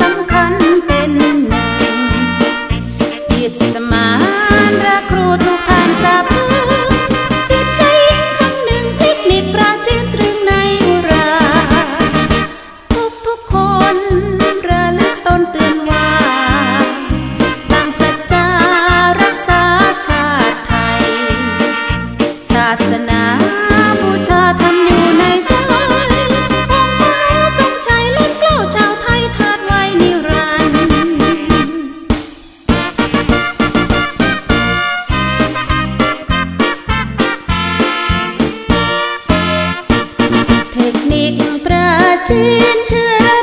สำคัญเป็นหนึ่งจิตสมานรัครูทุกท่านทาบซึ้งสิทธิยิงคำหนึ่งทคนิคปราจีนตรึงในอุรา ทุกทุกคนระลึกตนตือนว่า ตั้งสัจจารักษาชาติไทย ศาสนา กประจีนเชื่อ